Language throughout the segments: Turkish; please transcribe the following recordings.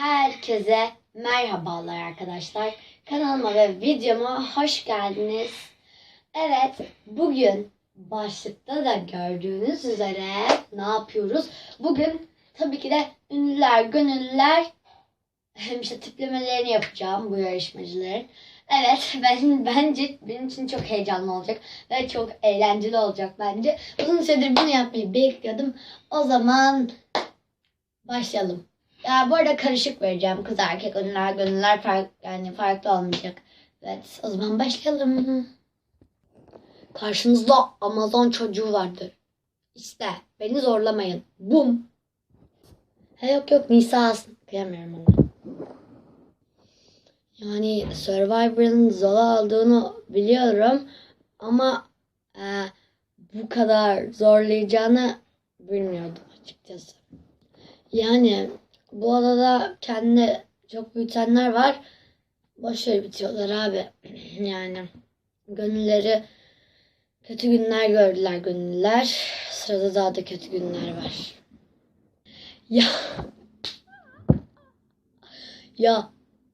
Herkese merhabalar arkadaşlar. Kanalıma ve videoma hoş geldiniz. Evet, bugün başlıkta da gördüğünüz üzere ne yapıyoruz? Bugün tabii ki de ünlüler, gönüllüler işte tiplemelerini yapacağım bu yarışmacıların. Evet, ben bence benim için çok heyecanlı olacak ve çok eğlenceli olacak bence. Uzun süredir bunu yapmayı bekliyordum. O zaman başlayalım. Ya bu arada karışık vereceğim. Kız erkek ünlüler gönüller fark, yani farklı olmayacak. Evet o zaman başlayalım. Karşınızda Amazon çocuğu vardır. İşte beni zorlamayın. Bum. He yok yok Nisa alsın. Kıyamıyorum ona. Yani Survivor'ın zor olduğunu biliyorum. Ama e, bu kadar zorlayacağını bilmiyordum açıkçası. Yani bu arada kendi çok büyütenler var. Ver bitiyorlar abi. Yani gönülleri kötü günler gördüler gönüller. Sırada daha da kötü günler var. Ya. Ya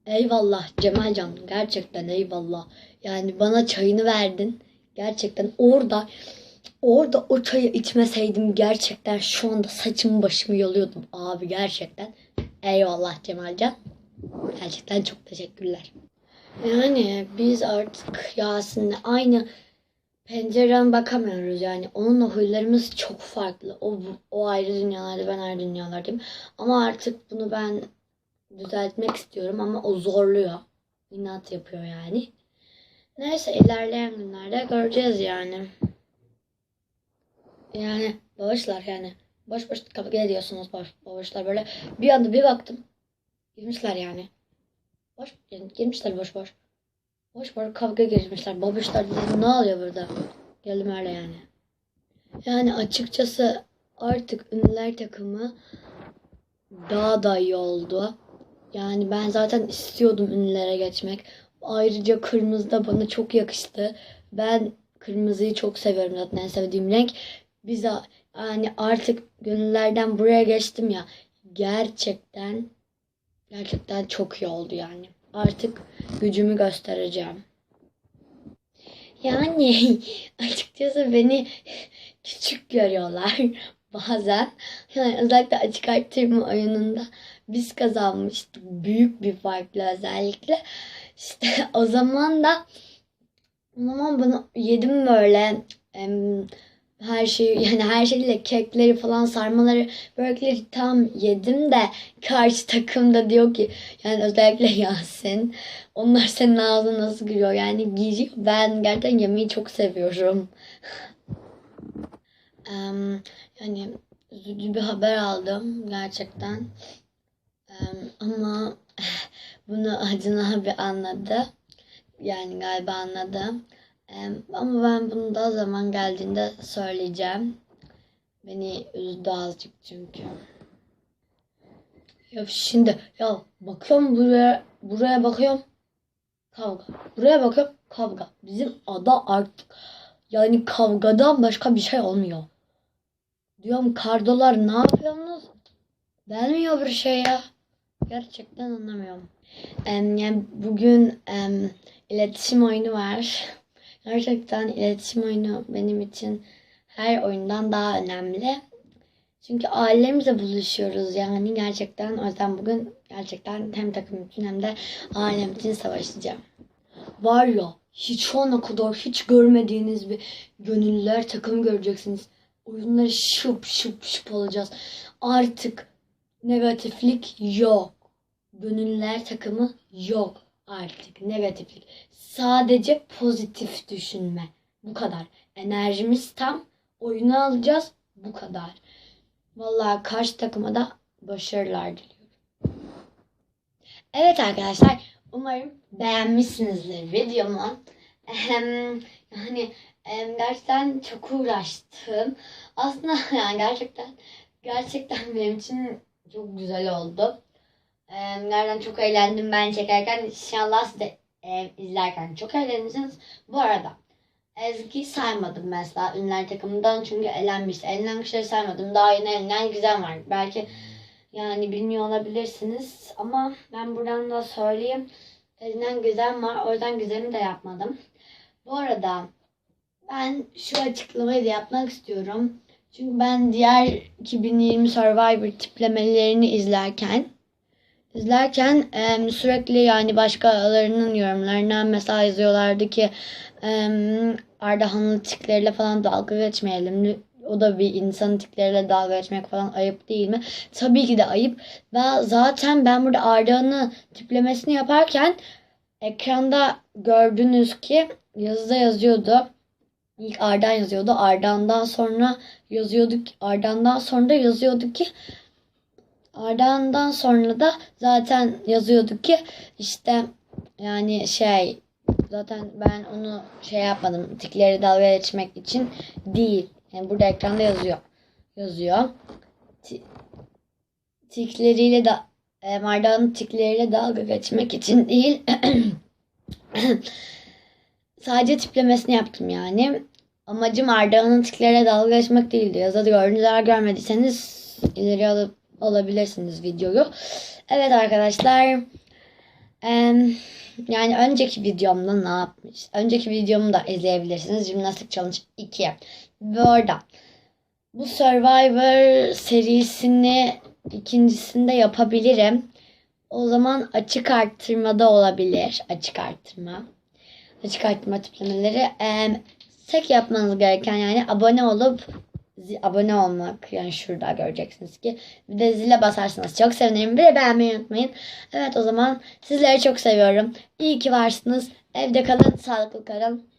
eyvallah Cemalcan gerçekten eyvallah. Yani bana çayını verdin. Gerçekten orada orada o çayı içmeseydim gerçekten şu anda saçımı başımı yoluyordum abi gerçekten. Eyvallah Cemalcan. Gerçekten çok teşekkürler. Yani biz artık Yasin'le aynı pencereden bakamıyoruz yani. Onunla huylarımız çok farklı. O, o ayrı dünyalarda ben ayrı dünyalardayım. Ama artık bunu ben düzeltmek istiyorum ama o zorluyor. İnat yapıyor yani. Neyse ilerleyen günlerde göreceğiz yani. Yani bağışlar yani. Boş boş kavga ediyorsunuz boş, bağışlar böyle. Bir anda bir baktım. Girmişler yani. Boş yani girmişler boş boş. Boş boş kavga girmişler. Babuşlar dedim ne oluyor burada? Geldim öyle yani. Yani açıkçası artık ünlüler takımı daha da iyi oldu. Yani ben zaten istiyordum ünlülere geçmek. Ayrıca kırmızı da bana çok yakıştı. Ben kırmızıyı çok seviyorum zaten en sevdiğim renk. Biz yani artık gönüllerden buraya geçtim ya. Gerçekten gerçekten çok iyi oldu yani. Artık gücümü göstereceğim. Yani açıkçası beni küçük görüyorlar bazen. Yani özellikle açık arttırma oyununda biz kazanmıştık. Büyük bir farklı özellikle. İşte o zaman da o zaman bunu yedim böyle em, her şeyi yani her şeyle kekleri falan sarmaları börekleri tam yedim de karşı takımda diyor ki yani özellikle Yasin onlar senin ağzına nasıl giriyor yani giriyor ben gerçekten yemeği çok seviyorum. Em, yani üzücü bir haber aldım gerçekten. Em, ama bunu Acun abi anladı. Yani galiba anladı. Ama ben bunu da zaman geldiğinde söyleyeceğim. Beni üzdü azıcık çünkü. Ya şimdi ya bakıyorum buraya buraya bakıyorum kavga. Buraya bakıyorum kavga. Bizim ada artık yani kavgadan başka bir şey olmuyor. Diyorum kardolar ne yapıyorsunuz? Denmiyor bir şey ya. Gerçekten anlamıyorum. Yani bugün iletişim oyunu var. Gerçekten iletişim oyunu benim için her oyundan daha önemli. Çünkü ailemizle buluşuyoruz yani gerçekten. O yüzden bugün gerçekten hem takım için hem de ailem için savaşacağım. Var ya hiç şu ana kadar hiç görmediğiniz bir gönüllüler takım göreceksiniz. Oyunları şıp şıp şıp olacağız. Artık negatiflik yok. Gönüllüler takımı yok artık negatiflik. Sadece pozitif düşünme. Bu kadar. Enerjimiz tam. Oyunu alacağız. Bu kadar. Vallahi karşı takıma da başarılar diliyorum. Evet arkadaşlar. Umarım beğenmişsinizdir videomu. Yani em, gerçekten çok uğraştım. Aslında yani gerçekten gerçekten benim için çok güzel oldu. Nereden çok eğlendim ben çekerken. İnşallah siz de e, izlerken çok eğlenirsiniz. Bu arada Ezgi saymadım mesela ünlüler takımından çünkü elenmişti. Elenen kişileri saymadım. Daha yeni elenen güzel var. Belki Yani bilmiyor olabilirsiniz ama ben buradan da söyleyeyim. Elinden güzel var. O yüzden güzelini de yapmadım. Bu arada ben şu açıklamayı da yapmak istiyorum. Çünkü ben diğer 2020 Survivor tiplemelerini izlerken izlerken em, sürekli yani başkalarının yorumlarına mesela yazıyorlardı ki em, Ardahanlı tikleriyle falan dalga geçmeyelim. O da bir insanın tikleriyle dalga geçmek falan ayıp değil mi? Tabii ki de ayıp. Ve zaten ben burada Ardahan'ı tiplemesini yaparken ekranda gördünüz ki yazıda yazıyordu. İlk Ardan yazıyordu. Ardan'dan sonra yazıyorduk. Ardan'dan sonra da yazıyorduk ki Ardan'dan sonra da zaten yazıyorduk ki işte yani şey zaten ben onu şey yapmadım. Tikleri dalga geçmek için değil. Yani burada ekranda yazıyor. Yazıyor. Ti- tikleriyle de e, tikleriyle dalga geçmek için değil. Sadece tiplemesini yaptım yani. Amacım Ardahan'ın tikleriyle dalga geçmek değildi. Yazıda gördünüz eğer görmediyseniz ileri alıp alabilirsiniz videoyu. Evet arkadaşlar. yani önceki videomda ne yapmış? Önceki videomu da izleyebilirsiniz. Jimnastik Challenge 2. Ve orada bu Survivor serisini ikincisinde yapabilirim. O zaman açık arttırmada olabilir. Açık arttırma. Açık arttırma tiplemeleri. Em, tek yapmanız gereken yani abone olup abone olmak. Yani şurada göreceksiniz ki. Bir de zile basarsanız çok sevinirim. Bir de beğenmeyi unutmayın. Evet o zaman sizleri çok seviyorum. İyi ki varsınız. Evde kalın, sağlıklı kalın.